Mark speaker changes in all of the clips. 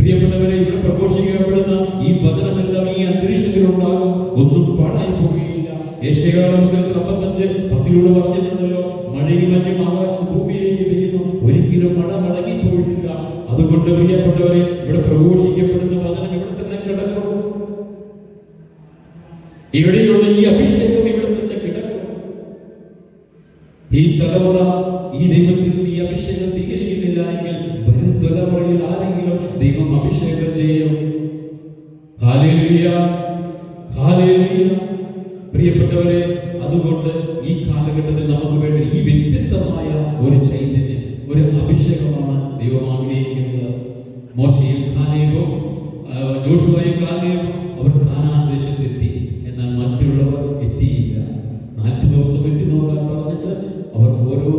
Speaker 1: പ്രിയപ്പെട്ടവരെ ഇവിടെ പ്രഘോഷിക്കപ്പെടുന്ന ഈ വചനമെല്ലാം ഈ അന്തരീക്ഷത്തിലുണ്ടാകും. ഒന്നും പാഴായി പോകുകയില്ല യേശയാളം അമ്പത്തഞ്ച് പത്തിലൂടെ പറഞ്ഞിട്ടുണ്ടല്ലോ മഴയും മഞ്ഞും ആകാശം ഭൂമിയിലേക്ക് പെയ്യുന്നു. ഒരിക്കലും മഴ മടങ്ങിപ്പോയിട്ടില്ല അതുകൊണ്ട് പ്രിയപ്പെട്ടവരെ ഇവിടെ പ്രഘോഷിക്കപ്പെടുന്ന വചനം ഇവിടെ തന്നെ കിടക്കുന്നു? ഇവിടെയുള്ള ഈ അഭിഷേകം ഇവിടെ തന്നെ കിടക്കുന്നു? ഈ തലമുറ ഈ ദൈവത്തിൽ ഈ അഭിഷേകം സ്വീകരിക്കുന്നില്ല എങ്കിൽ ദൈവം അഭിഷേകം ചെയ്യും. പ്രിയപ്പെട്ടവരെ അതുകൊണ്ട് ഈ കാലഘട്ടത്തിൽ നമുക്ക് വേണ്ടി ഈ വ്യത്യസ്തമായ ഒരു ചൈതന്യം ഒരു അഭിഷേകമാണ് ദൈവം ആഗ്രഹിക്കുന്നത്. മോശയും കാലേബും ജോഷുവയും കാലേബും അവർ കാനാൻ ദേശത്തെത്തി. എന്നാൽ മറ്റുള്ളവർ എത്തിയില്ല. നാല് ദിവസം എത്തി നോക്കാൻ പറഞ്ഞിട്ട് അവർ ഓരോ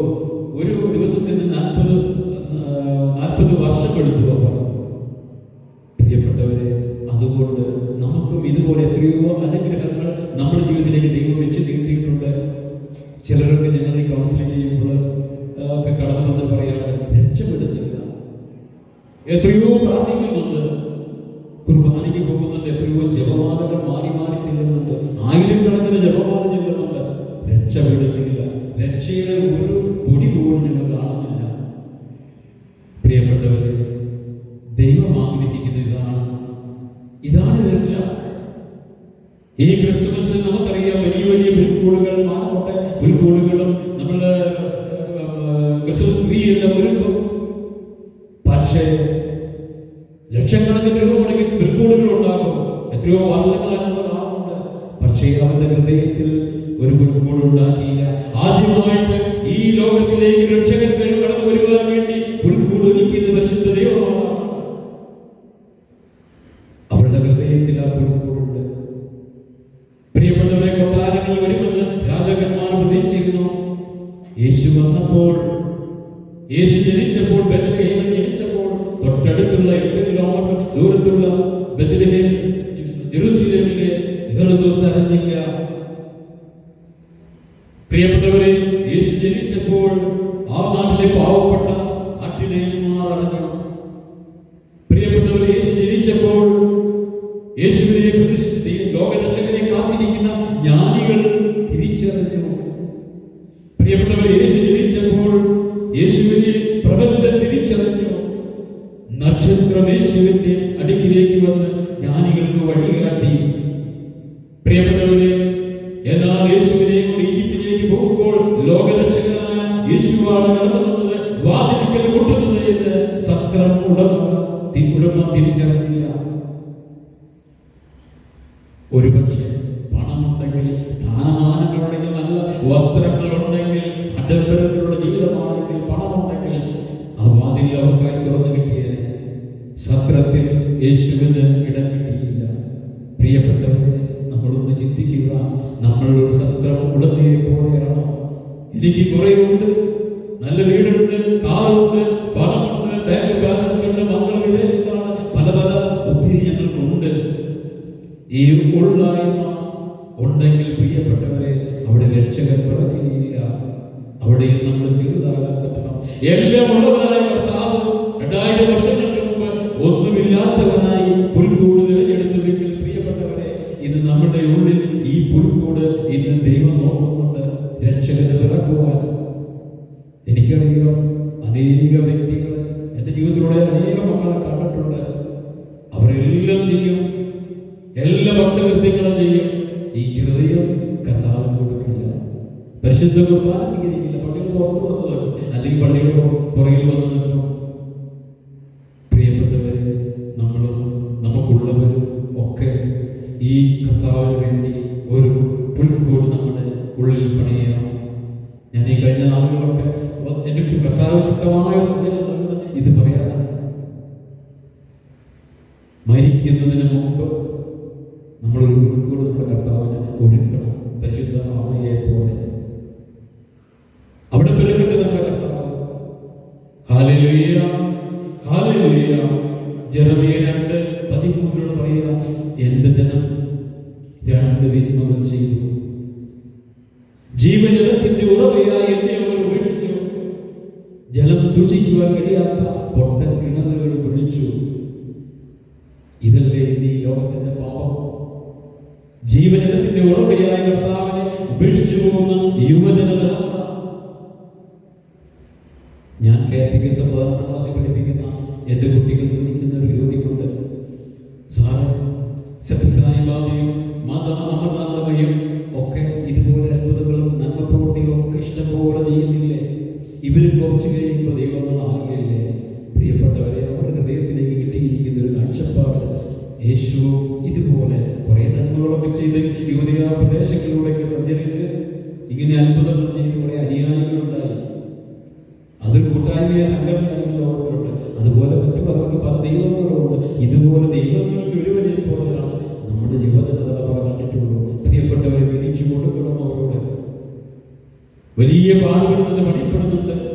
Speaker 1: ഇടം കിട്ടിയില്ല പ്രിയപ്പെട്ടവരെ നമ്മളൊന്ന് ചിന്തിക്കുക. നമ്മൾ ഒരു സത്രം ഉടമയെ പോലെയാണോ എനിക്ക് കുറെ ഉണ്ട് നല്ല വീടുണ്ട് കാറുണ്ട് പണമുണ്ട് ബാങ്ക് ബാലൻസ് ഉണ്ട് മക്കൾ വിദേശത്താണ്. പല പല ഒത്തിരി ഞങ്ങൾക്കുണ്ട് ഈ ഉള്ളായ്മ ഉണ്ടെങ്കിൽ പ്രിയപ്പെട്ടവരെ അവിടെ രക്ഷകൻ പിറക്കുകയില്ല. അവിടെയും നമ്മൾ ചെറുതാകാൻ പറ്റണം. എല്ലാം ഉള്ളവനായ അനേക വ്യക്തികൾ എന്റെ ജീവിതത്തിലൂടെ അനേക മക്കളെ കണ്ടിട്ടുണ്ട്. അവരെല്ലാം ചെയ്യും. എല്ലാ ഭക്തകൃത്യങ്ങളും ചെയ്യും. ഈ ഹൃദയം കർത്താവിന് കൊടുക്കില്ല. പരിശുദ്ധ കുർബാന സ്വീകരിക്കില്ല. പള്ളിയുടെ പുറത്ത് വന്ന് നോക്കും അല്ലെങ്കിൽ പള്ളിയുടെ പുറകിൽ വന്ന് നിൽക്കും. പ്രിയപ്പെട്ടവരെ നമ്മളും നമുക്കുള്ളവരും ഒക്കെ ഈ കർത്താവിന് വേണ്ടി ഒരു പുൽക്കൂട് നമ്മുടെ ഉള്ളിൽ പണിയണം. ഞാൻ ഈ കഴിഞ്ഞ നാളുകളൊക്കെ ശക്തമായ സന്ദേശം നൽകുന്നത് ഇത് പറയാനാണ് മരിക്കുന്നതിന് മുമ്പ് നമ്മളൊരു പുൽക്കൂട് നമ്മുടെ കർത്താവിനെ ഒരുക്കണം സത്യസായി ബാബയും മാതാ അമർനാഥമയും ഒക്കെ ഇതുപോലെ അത്ഭുതങ്ങളും നന്മ പ്രവൃത്തികളും ഒക്കെ ഇഷ്ടംപോലെ ചെയ്യുന്നില്ലേ? ഇവർ കുറച്ച് കഴിയുമ്പോൾ ദൈവങ്ങളാകില്ലേ പ്രിയപ്പെട്ടവരെ അവരുടെ ഹൃദയത്തിലേക്ക് കിട്ടിയിരിക്കുന്ന ഒരു കാഴ്ചപ്പാട് യേശു ഇതുപോലെ കുറേ നന്മകളൊക്കെ ചെയ്ത് യുവതിയ പ്രദേശങ്ങളിലൂടെയൊക്കെ സഞ്ചരിച്ച് ഇങ്ങനെ അത്ഭുതങ്ങൾ ചെയ്ത് കുറേ അനുയായികളുണ്ടായി. അത് കൂട്ടായ്മയെ സംഘടനയായി ലോകത്തിലുണ്ട് അതുപോലെ മറ്റു പലർക്ക് പല ദൈവങ്ങളുണ്ട്. ഇതുപോലെ ദൈവങ്ങളിൽ ഒരുവനെ പോലെയാണ് നമ്മുടെ യുവജന തലമുറ കണ്ടിട്ടുള്ളൂ പ്രിയപ്പെട്ടവരെ വിരിച്ചു കൊടുക്കണം അവരോട്. വലിയ പാടുകൾ നിന്ന് പണിപ്പെടുന്നുണ്ട്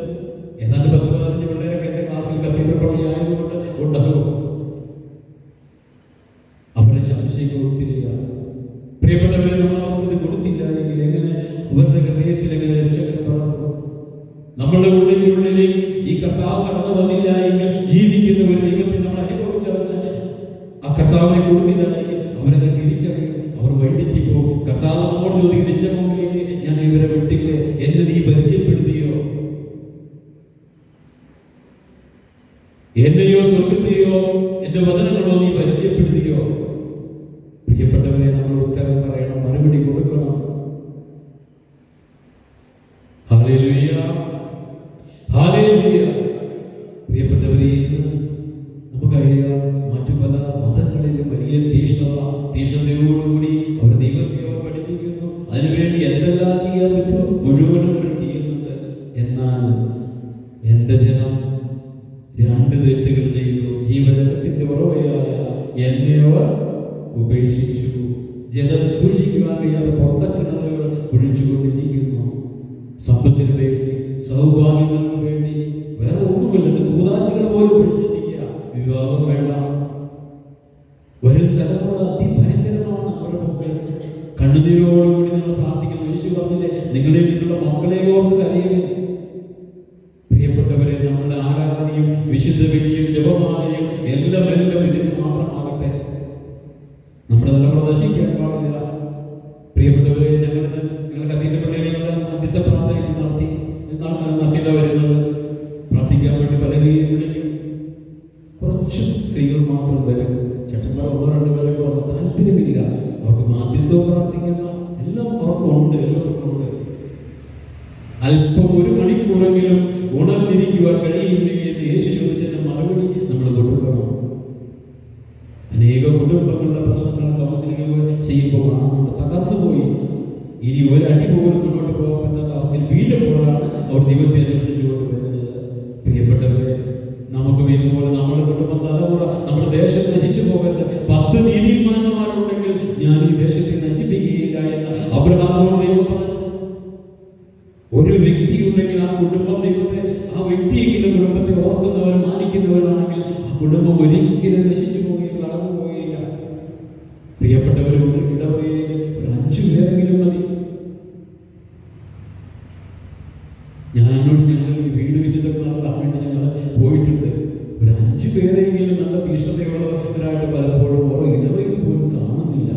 Speaker 1: Aleluia. കണ്ണുനീരോടുകൂടി നമ്മൾ പ്രാർത്ഥിക്കണം യേശു പറഞ്ഞില്ലേ നിങ്ങളെ നിങ്ങളുടെ മക്കളെ ഓർത്ത് കരയുക പ്രിയപ്പെട്ടവരെ നമ്മുടെ ആരാധനയും വിശുദ്ധ ബലിയും ജപമാലയും എല്ലാം എല്ലാം ഇനി ഒരടി പോലും മുന്നോട്ട് പോകാൻ പറ്റാത്ത അവസ്ഥയിൽ വീണ്ടുമ്പോഴാണ് അവർ ദൈവത്തെ ഞാൻ അന്വേഷിച്ച് ഞങ്ങൾ വീട് നടത്താൻ വേണ്ടി ഞങ്ങൾ പോയിട്ടുണ്ട്. ഒരു അഞ്ചു പേരെങ്കിലും നല്ല തീഷ്ണതയുള്ളവരായിട്ട് പലപ്പോഴും ഓരോ ഇടവയിൽ പോലും കാണുന്നില്ല.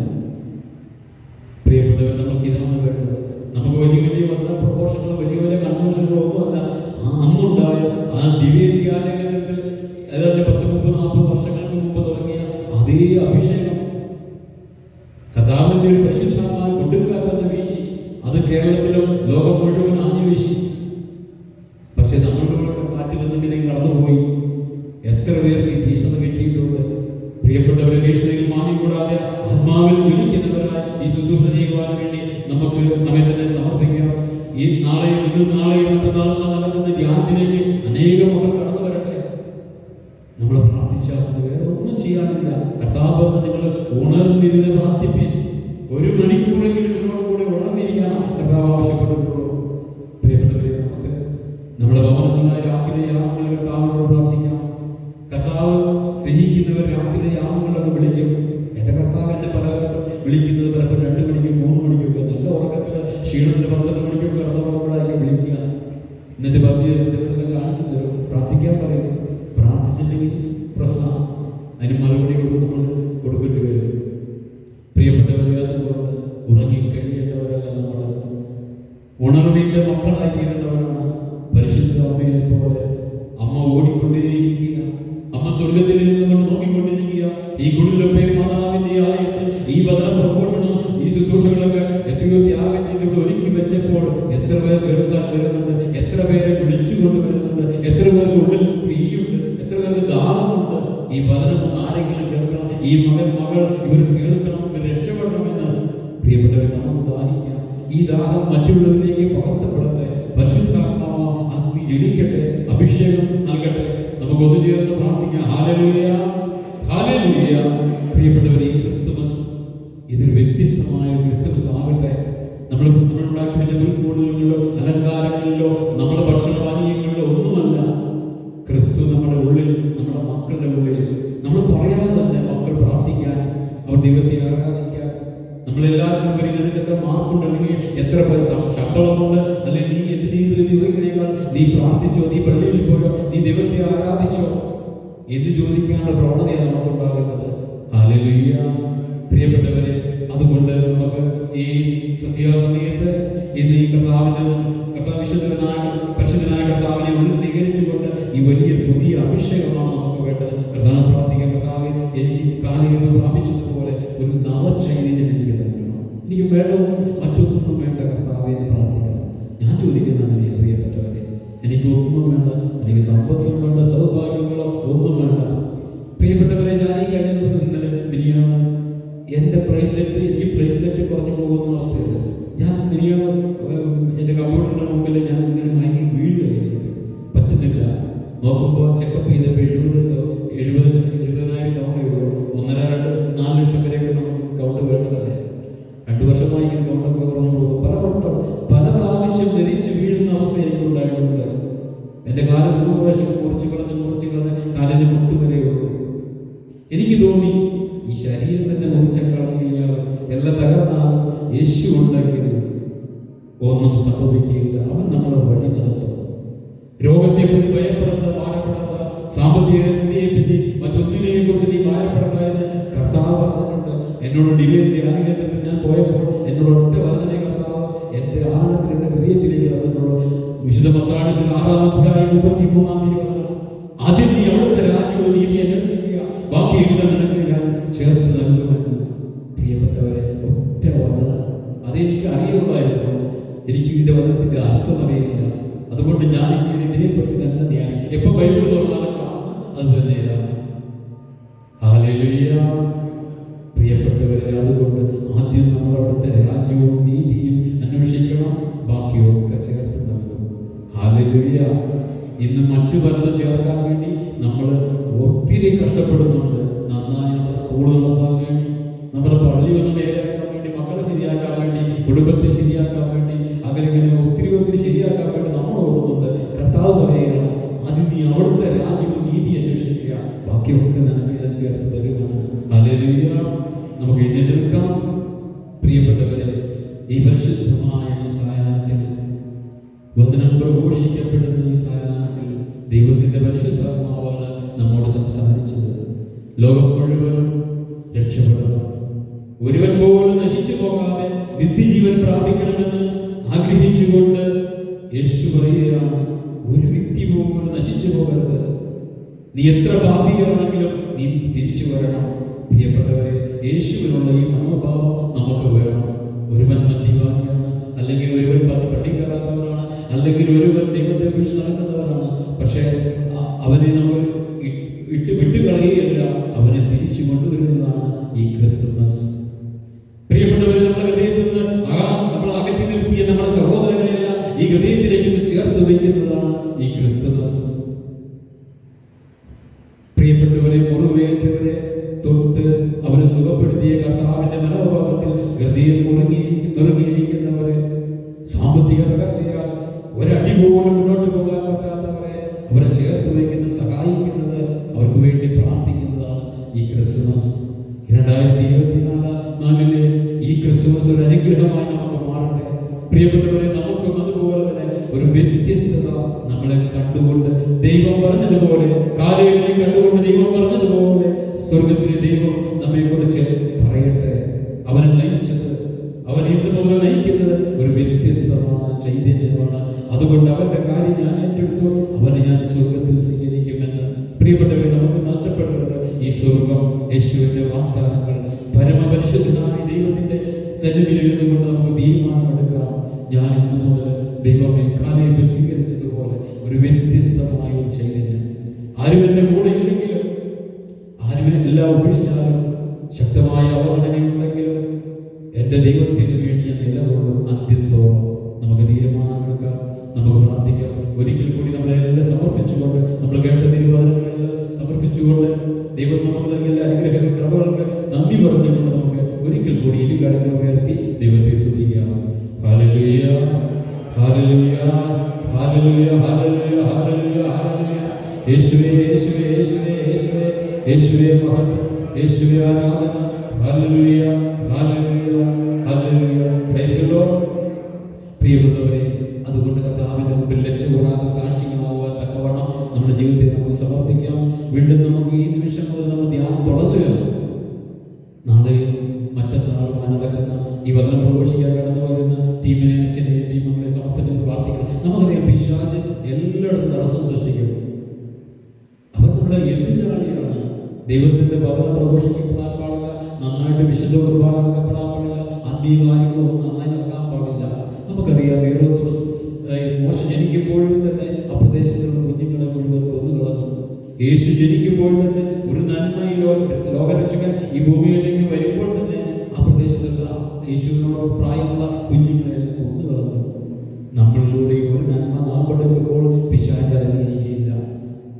Speaker 1: പ്രിയപ്പെട്ടവർ നമുക്ക് ഇതാണ് വേണ്ടത്. നമുക്ക് വലിയ വലിയ വസ്ത്ര പ്രഘോഷങ്ങളോ വലിയ വലിയ കൺവെൻഷനുകളോ ഒന്നുമല്ല. ആ അന്നുണ്ടായ ആ ഡിവൈൻ ധ്യാനകേന്ദ്രത്തിൽ ഏതാണ്ട് പത്ത് മുപ്പത് നാൽപ്പത് വർഷങ്ങൾക്ക് മുമ്പ് തുടങ്ങിയ അതേ അഭിഷേകം ആത്മാവിൽ ജ്വലിക്കുന്നവരായി ഈ ശുശ്രൂഷ ചെയ്യുവാൻ വേണ്ടി നമുക്ക് നമ്മെ തന്നെ സമർപ്പിക്കാം. ഈ നാളെയും ഇന്നും നാളെയും മറ്റന്നാളും നടക്കുന്ന ധ്യാനത്തിലേക്ക് അനേകം മക്കൾ കടന്നു വരട്ടെ. നമ്മൾ പ്രാർത്ഥിച്ചാൽ വേറെ ഒന്നും ചെയ്യാനില്ല. കർത്താവ് നിങ്ങൾ ഉണർന്നിരുന്ന് പ്രാർത്ഥിപ്പിൻ. ഒരു മണിക്കൂറെങ്കിലും അതിന് മറുപടി പ്രിയപ്പെട്ടവരെ ഈ ക്രിസ്തുമസ് ഇതൊരു വ്യത്യസ്തമായ ക്രിസ്തുമസ് ആകട്ടെ. നമ്മൾ നമ്മളുണ്ടാക്കി വെച്ച പുൽക്കൂടുകളിലോ അലങ്കാരങ്ങളിലോ നമ്മുടെ എന്ന് ചോദിക്കാനുള്ള പ്രവണതയാണ് നമുക്കുണ്ടാകുന്നത് ഹല്ലേലൂയ. പ്രിയപ്പെട്ടവരെ അതുകൊണ്ട് നമുക്ക് ഈ സന്ധ്യാസമയത്ത് ഇന്ന് ഈ കർത്താവിന്റെ കർത്താവിശുദ്ധനായ പരിശുദ്ധനായ കർത്താവിനെ ഉള്ളിൽ സ്വീകരിച്ചുകൊണ്ട് ഈ വലിയ പുതിയ അഭിഷേകമാണ് നമുക്ക് വേണ്ടത്. കർത്താവ് പ്രാർത്ഥിക്കാൻ കർത്താവ് എനിക്ക് കാലികൾ പ്രാപിച്ചതുപോലെ ഒരു നവചൈതന്യം എനിക്ക് നൽകണം എനിക്ക് വേണ്ടതും മറ്റൊന്നും വേണ്ട കർത്താവെ എന്ന് പ്രാർത്ഥിക്കണം. ഞാൻ ചോദിക്കുന്ന പ്രിയപ്പെട്ടവരെ. എനിക്കൊന്നും വേണ്ട എനിക്ക് സമ്പത്തും വിശുദ്ധ പത്രാണ് ആറാം അധ്യായം മുപ്പത്തി മൂന്നാം ആദ്യം നീ അവിടുത്തെ രാജ്യവും നീതി അന്വേഷിക്കുക? ബാക്കിയെല്ലാം നിനക്ക് ഞാൻ ചേർത്ത് നൽകുമെന്ന് പ്രിയപ്പെട്ടവരെ ഒറ്റ വന്നത് അതെനിക്ക് അറിയുള്ളായിരുന്നു എനിക്ക് ഇതിന്റെ വചനത്തിന്റെ അർത്ഥം അറിയില്ല. അതുകൊണ്ട് ഞാൻ ലോകം മുഴുവനും രക്ഷപ്പെടണം. ഒരുവൻ പോലും നശിച്ചു പോകാതെ നിത്യജീവൻ പ്രാപിക്കണമെന്ന് ആഗ്രഹിച്ചുകൊണ്ട് യേശു പറയുകയാണ് ഒരു വ്യക്തി പോലും നശിച്ചു പോകരുത്. നീ എത്ര പാപികളാണെങ്കിലും നീ തിരിച്ചു വരണം. പ്രിയപ്പെട്ടവരെ യേശുവിനുള്ള ഈ മനോഭാവം നമുക്ക് വേണം. ഒരുവൻ മദ്യപാനിയാണ് അല്ലെങ്കിൽ ഒരുവൻ പ- പഠിക്കാത്തവരാണ് അല്ലെങ്കിൽ ഒരുവൻ ദൈവത്തെ കുറിച്ച് നടക്കുന്നവരാണ് പക്ഷേ അവനെ ഈ ക്രിസ്മസ് ഒരു അനുഗ്രഹമായി നമുക്ക് മാറട്ടെ. പ്രിയപ്പെട്ടവരെ നമുക്കും അതുപോലെ തന്നെ ഒരു വ്യത്യസ്തത നമ്മളെ കണ്ടുകൊണ്ട് ദൈവം പറഞ്ഞതുപോലെ കാലയളവിൽ കണ്ടുകൊണ്ട് ദൈവം പറഞ്ഞതുപോലെ സ്വർഗത്തിലെ ദൈവം നമ്മെ കുറിച്ച് പറയട്ടെ. അവനെ നയിച്ചത് അവൻ ഇന്ന് മുതൽ നയിക്കുന്നത് ഒരു വ്യത്യസ്തമായ ചൈതന്യമാണ്. അതുകൊണ്ട് അവന്റെ സന്നിധിയിൽ ഇരുന്നുകൊണ്ട് നമുക്ക് തീരുമാനമെടുക്കാം ഞാൻ ഇന്ന് മുതൽ ദൈവമേ കാലയെ സ്വീകരിച്ചതുപോലെ ഒരു വ്യത്യസ്തമായ ഒരു ചൈതന്യം ആരും എന്റെ കൂടെ ഇല്ലെങ്കിലും ആരും എല്ലാം ഉപേക്ഷിച്ചാലും ശക്തമായ അവഗണനയുണ്ടെങ്കിലും എന്റെ ദൈവത്തിന് വേണ്ടി ഞാൻ നിലകൊള്ളും. അന്ത്യത്തോളം നമുക്ക് തീരുമാനമെടുക്കാം നമുക്ക് പ്രാർത്ഥിക്കാം. ഒരിക്കൽ കൂടി നമ്മളെ എല്ലാം സമർപ്പിച്ചുകൊണ്ട് നമ്മൾ കേട്ട തീരുമാനങ്ങളെല്ലാം സമർപ്പിച്ചുകൊണ്ട് ദൈവം നമുക്ക് നൽകിയ എല്ലാ അനുഗ്രഹ കൃപകൾക്ക് നന്ദി പറഞ്ഞുകൊണ്ട് ഒരിക്കൽ കൂടി ഇരു കാര്യങ്ങൾ ഉയർത്തി ദൈവത്തെ സ്തുതിക്കാം. Hallelujah hallelujah hallelujah hallelujah hallelujah യേശുവേ യേശുവേ യേശുവേ യേശുവേ യേശുവേ മഹത്വം യേശുവേ ആരാധന. പ്രൈസ് ദി ലോർഡ് പ്രിയമുള്ളവരെ സമർപ്പിച്ച് പ്രാർത്ഥിക്കണം. നമുക്കറിയാം പിശാജ് എല്ലായിടത്തും തടസ്സം സൃഷ്ടിക്കും. അവൻ നമ്മുടെ എതിരാളിയാണ്. ദൈവത്തിന്റെ ഭവന പ്രഘോഷിക്കപ്പെടാൻ പാടില്ല. നന്നായിട്ട് വിശുദ്ധ കുർബാന നടക്കപ്പെടാൻ പാടില്ല. അന്ത്യകാര്യങ്ങളൊന്നും നന്നായി നടക്കാൻ പാടില്ല. നമുക്കറിയാം ദിവസം മോശ ജനിക്കുമ്പോഴും തന്നെ ആ പ്രദേശത്തുള്ള കുഞ്ഞുങ്ങളെ മുഴുവൻ കൊന്നുകളഞ്ഞു. യേശു ജനിക്കുമ്പോൾ തന്നെ ഒരു നന്മ ഈ ലോക ലോകരക്ഷകൻ ഈ ഭൂമിയിലേക്ക് വരുമ്പോൾ തന്നെ ആ പ്രദേശത്തുള്ള യേശുവിനോട് പ്രായമുള്ള കുഞ്ഞുങ്ങളെ കൊന്നുകളഞ്ഞു. നമ്മളിലൂടെ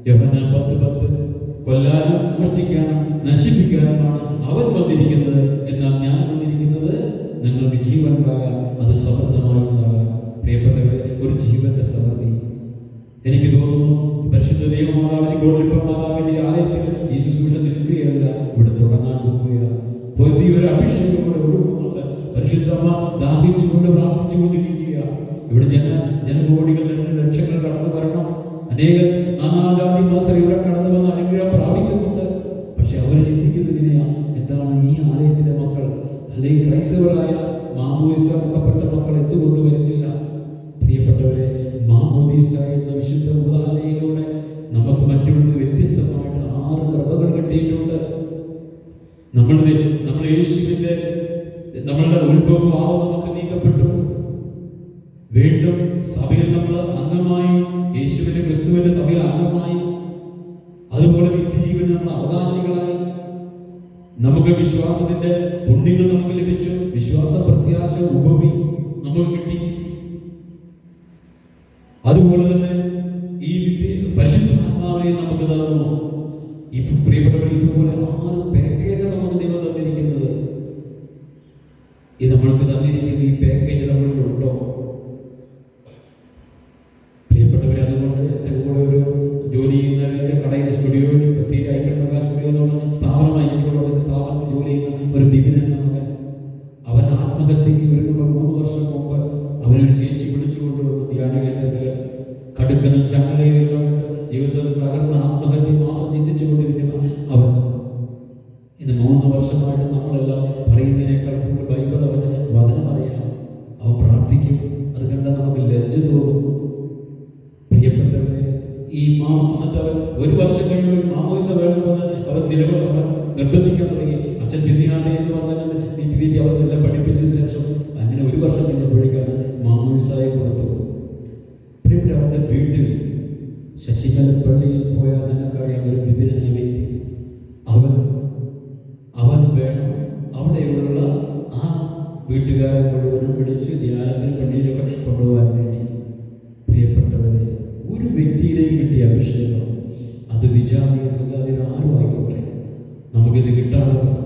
Speaker 1: യോഹന്നാൻ പത്ത് പത്ത് കൊല്ലാനും മോഷ്ടിക്കാനും നശിപ്പിക്കാനുമാണ് അവൻ വന്നിരിക്കുന്നത്. എന്നാൽ ഞാൻ വന്നിരിക്കുന്നത് നിങ്ങൾക്ക് ജീവൻ ഉണ്ടാകാൻ അത് സമൃദ്ധമായി ഉണ്ടാകാൻ പ്രിയപ്പെട്ടവരെ ഒരു ജീവന്റെ സമൃദ്ധി. എനിക്ക് തോന്നുന്നു പരിശുദ്ധ ദൈവമാതാവിന് ഗോളിപ്പ ആലയത്തിൽ ഈ ശുശ്രൂഷ നിൽക്കുകയല്ല ഇവിടെ തുടങ്ങാൻ പോവുകയാണ്. പുതിയൊരു അഭിഷേകം ഇവിടെ പരിശുദ്ധമ്മ ദാഹിച്ചുകൊണ്ട് പ്രാർത്ഥിച്ചുകൊണ്ടിരിക്കുക ഇവിടെ ജന ജനകോടികൾ ലക്ഷങ്ങൾ കടന്നു വരണം അനേകം നാനാജാതി മാസർ ഇവിടെ കടന്നു നമുക്ക് വിശ്വാസത്തിന്റെ പുണ്യങ്ങൾ നമുക്ക് ലഭിച്ചു. വിശ്വാസ പ്രത്യാശ ഉപവി നമുക്ക് കിട്ടി.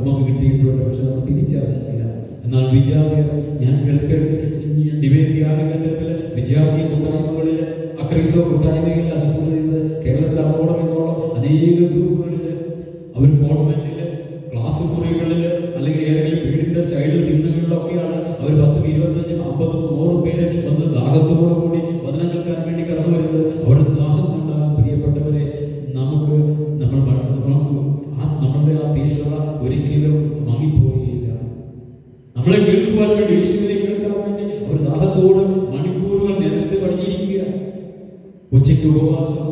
Speaker 1: നമുക്ക് കിട്ടിയിട്ടുണ്ട് പക്ഷെ നമ്മൾ തിരിച്ചറിഞ്ഞില്ല എന്നാൽ വിജാതീയ ഞാൻ ഡിവൈൻ ധ്യാന കേന്ദ്രത്തിൽ വിജാതീയ കൂട്ടായ്മകളിൽ അക്രൈസവ കൂട്ടായ്മയിൽ അസിസ്റ്റ് ചെയ്ത് കേരളത്തിൽ അങ്ങോളം ഇങ്ങോളം അനേക ഗ്രൂപ്പുകളിൽ. അവർ ഗവൺമെന്റിൽ ഉച്ചയ്ക്ക് ഉപവാസം.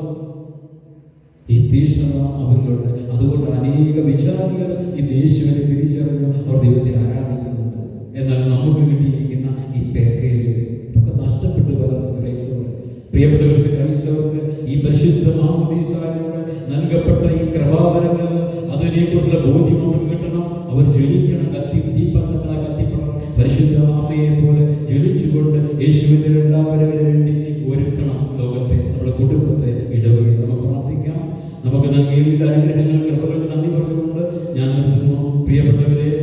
Speaker 1: ഈ തീഷ്ണത അവരിലുണ്ട്. അതുകൊണ്ട് അനേക വിചാരികൾ ഈ യേശുവിനെ തിരിച്ചറിഞ്ഞ് അവർ ദൈവത്തെ ആരാധിക്കുന്നുണ്ട്. എന്നാൽ നമുക്ക് കിട്ടിയിരിക്കുന്ന ഈ പാക്കേജ് ഇതൊക്കെ നഷ്ടപ്പെട്ടു പല ക്രൈസ്തവർ. പ്രിയപ്പെട്ടവർക്ക് ക്രൈസ്തവർക്ക് ഈ പരിശുദ്ധ മാമുദീസാരോട് നൽകപ്പെട്ട ഈ കൃപാവരങ്ങൾ അതിനെക്കുറിച്ചുള്ള ബോധ്യം അവർക്ക് കിട്ടണം. അവർ ജ്വലിക്കണം കത്തി തീപ്പന്തങ്ങളെ കത്തിപ്പെടണം പരിശുദ്ധ അമ്മയെ പോലെ ജ്വലിച്ചുകൊണ്ട് യേശു നൽകിയ അനുഗ്രഹങ്ങൾ കൃപകൾക്ക് നന്ദി പറഞ്ഞുകൊണ്ട് ഞാൻ നിർത്തുന്നു. പ്രിയപ്പെട്ടവരെ